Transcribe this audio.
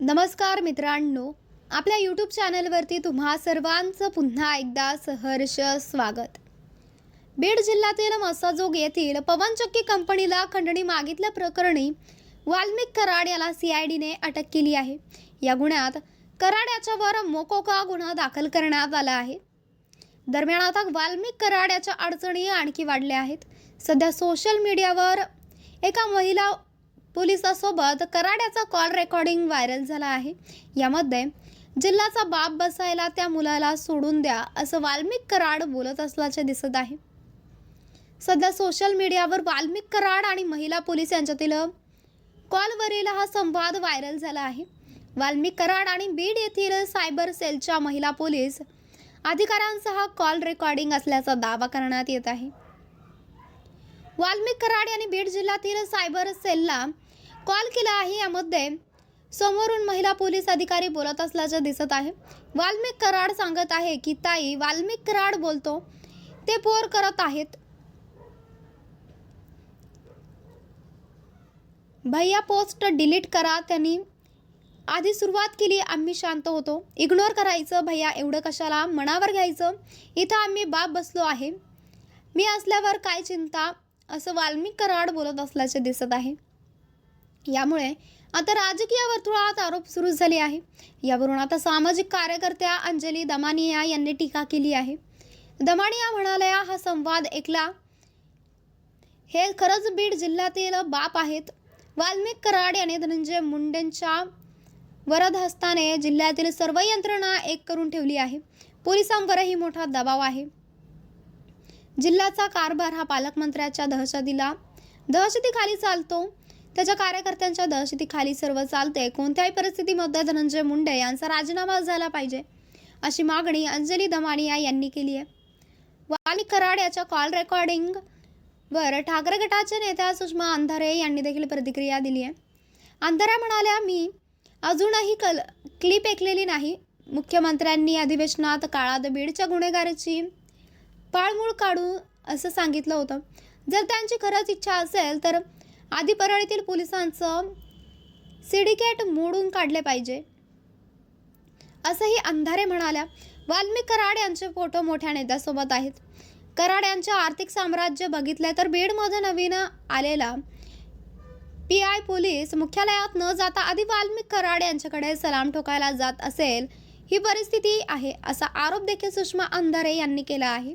नमस्कार मित्रांनो आपल्या यूट्यूब चॅनलवरती तुम्हा सर्वांचं पुन्हा एकदा सहर्ष स्वागत. बीड जिल्ह्यातील मसाजोग येथील पवनचक्की कंपनीला खंडणी मागितल्या प्रकरणी वाल्मिक कराड याला सी आय डीने अटक केली आहे. या गुन्ह्यात कराड याच्यावर मोकोका गुन्हा दाखल करण्यात आला आहे. दरम्यान आता वाल्मिक कराड याच्या अडचणी आणखी वाढल्या आहेत. सध्या सोशल मीडियावर एका महिला पोलिसासोबत कराड्याचा कॉल रेकॉर्डिंग व्हायरल झाला आहे. यामध्ये जिल्ह्याचा बाप बसायला त्या मुलाला सोडून द्या असं वाल्मिक कराड बोलत असल्याचे दिसत आहे. सध्या सोशल मीडियावर वाल्मिक कराड आणि महिला पोलीस यांच्यातील कॉलवरील हा संवाद व्हायरल झाला आहे. वाल्मिक कराड आणि बीड येथील सायबर सेलच्या महिला पोलीस अधिकाऱ्यांचा हा कॉल रेकॉर्डिंग असल्याचा दावा करण्यात येत आहे. वाल्मिक कराड यांनी बीड जिल्ह्यातील सायबर सेलला कॉल केला आहे. यामध्ये समोरून महिला पोलीस अधिकारी बोलत असल्याचं दिसत आहे. वाल्मिक कराड सांगत आहे की ताई वाल्मिक कराड बोलतो. ते पोर करत आहेत. भैया पोस्ट डिलीट करा. त्यांनी आधी सुरुवात केली आम्ही शांत होतो. इग्नोर करायचं भैया एवढं कशाला? मनावर घ्यायचं? इथं आम्ही बाप बसलो आहे. मी असल्यावर काय चिंता? असं वाल्मिक कराड बोलत असल्याचे दिसत आहे. यामुळे आता राजकीय वर्तुळात आरोप सुरू झाले आहे. यावरून आता सामाजिक कार्यकर्त्या अंजली दमानिया यांनी टीका केली आहे. दमानिया म्हणाल्या हा संवाद ऐकला. हे खरंच बीड जिल्ह्यातील बाप आहेत. वाल्मिक कराड याने धनंजय मुंडेंच्या वरदहस्ताने जिल्ह्यातील सर्व यंत्रणा एक करून ठेवली आहे. पोलिसांवरही मोठा दबाव आहे. जिल्ह्याचा कारभार हा पालकमंत्र्याच्या दहशतीला दहशतीखाली चालतो. त्याच्या कार्यकर्त्यांच्या दहशतीखाली सर्व चालते कोणत्याही परिस्थितीमध्ये धनंजय मुंडे यांचा राजीनामा झाला पाहिजे अशी मागणी अंजली दमानिया यांनी केली आहे. वाली कराड याच्या कॉल रेकॉर्डिंग वर ठाकरे गटाच्या नेत्या सुषमा अंधारे यांनी देखील प्रतिक्रिया दिली आहे. अंधारे म्हणाल्या मी अजूनही कल क्लिप ऐकलेली नाही. मुख्यमंत्र्यांनी अधिवेशनात काळात बीडच्या गुन्हेगाराची पाळमूळ काढू असं सांगितलं होतं. जर त्यांची खरंच इच्छा असेल तर आधी परळीतील पोलिसांचं सिंडिकेट मोडून काढले पाहिजे. असंही अंधारे म्हणाल्या वाल्मिक कराड यांचे फोटो मोठ्या नेत्यासोबत आहेत. कराड यांचे आर्थिक साम्राज्य बघितले तर बीडमध्ये नवीन आलेला पी आय पोलीस मुख्यालयात न जाता आधी वाल्मिक कराड यांच्याकडे सलाम ठोकायला जात असेल ही परिस्थिती आहे असा आरोप देखील सुषमा अंधारे यांनी केला आहे.